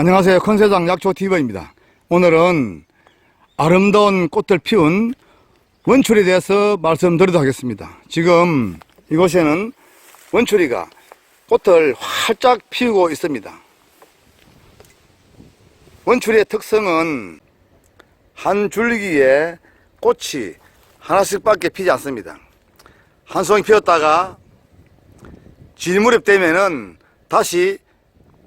안녕하세요. 컨세상 약초TV입니다. 오늘은 아름다운 꽃을 피운 원추리에 대해서 말씀드리도록 하겠습니다. 지금 이곳에는 원추리가 꽃을 활짝 피우고 있습니다. 원추리의 특성은 한 줄기에 꽃이 하나씩밖에 피지 않습니다. 한 송이 피었다가 질무렵 되면은 다시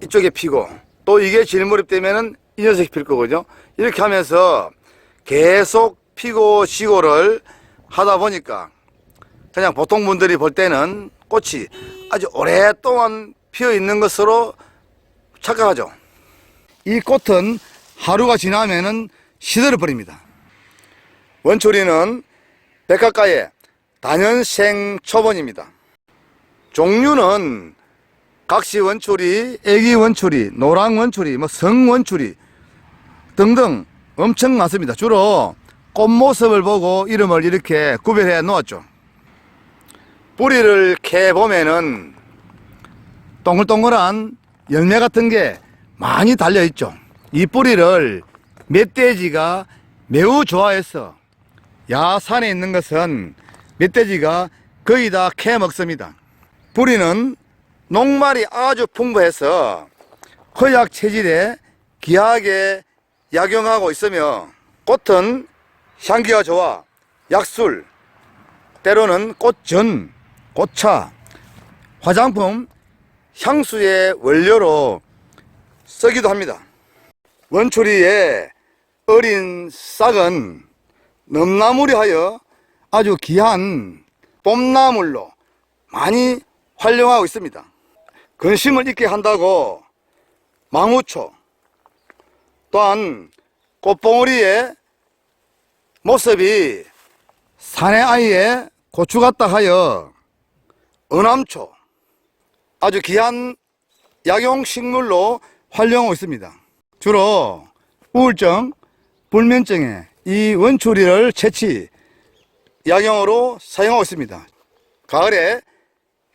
이쪽에 피고 또 이게 질무렵 되면은 이 녀석이 필 거거든요. 이렇게 하면서 계속 피고 지고를 하다 보니까 그냥 보통 분들이 볼 때는 꽃이 아주 오랫동안 피어 있는 것으로 착각하죠. 이 꽃은 하루가 지나면은 시들어 버립니다. 원초리는 백화가의 단연생 초본입니다. 종류는 각시 원추리, 애기 원추리, 노랑 원추리, 뭐 성 원추리 등등 엄청 많습니다. 주로 꽃 모습을 보고 이름을 이렇게 구별해 놓았죠. 뿌리를 캐 보면은 동글동글한 열매 같은 게 많이 달려 있죠. 이 뿌리를 멧돼지가 매우 좋아해서 야산에 있는 것은 멧돼지가 거의 다 캐 먹습니다. 뿌리는 녹말이 아주 풍부해서 허약 체질에 귀하게 약용하고 있으며 꽃은 향기가 좋아 약술, 때로는 꽃전, 꽃차, 화장품, 향수의 원료로 쓰기도 합니다. 원추리의 어린 싹은 넘나무리하여 아주 귀한 뽐나물로 많이 활용하고 있습니다. 근심을 잊게 한다고 망우초 또한 꽃봉오리의 모습이 산의 아이의 고추 같다 하여 은암초 아주 귀한 약용식물로 활용하고 있습니다. 주로 우울증, 불면증에 이 원추리를 채취 약용으로 사용하고 있습니다. 가을에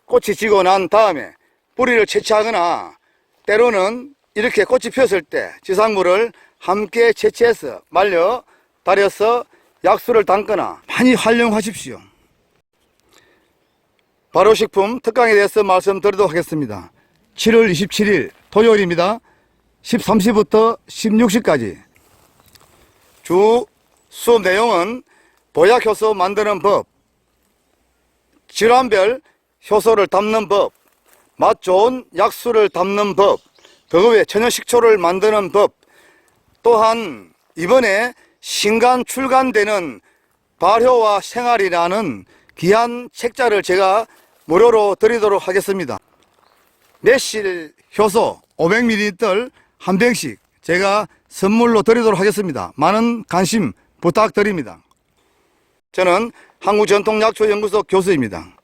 꽃이 지고 난 다음에 뿌리를 채취하거나 때로는 이렇게 꽃이 피었을 때 지상물을 함께 채취해서 말려 달여서 약수를 담거나 많이 활용하십시오. 발효식품 특강에 대해서 말씀드리도록 하겠습니다. 7월 27일 토요일입니다. 13시부터 16시까지 주 수업 내용은 보약 효소 만드는 법, 질환별 효소를 담는 법, 맛 좋은 약수를 담는 법, 그거 외에 천연식초를 만드는 법, 또한 이번에 신간 출간되는 발효와 생활이라는 귀한 책자를 제가 무료로 드리도록 하겠습니다. 매실 효소 500ml 한 병씩 제가 선물로 드리도록 하겠습니다. 많은 관심 부탁드립니다. 저는 한국전통약초연구소 교수입니다.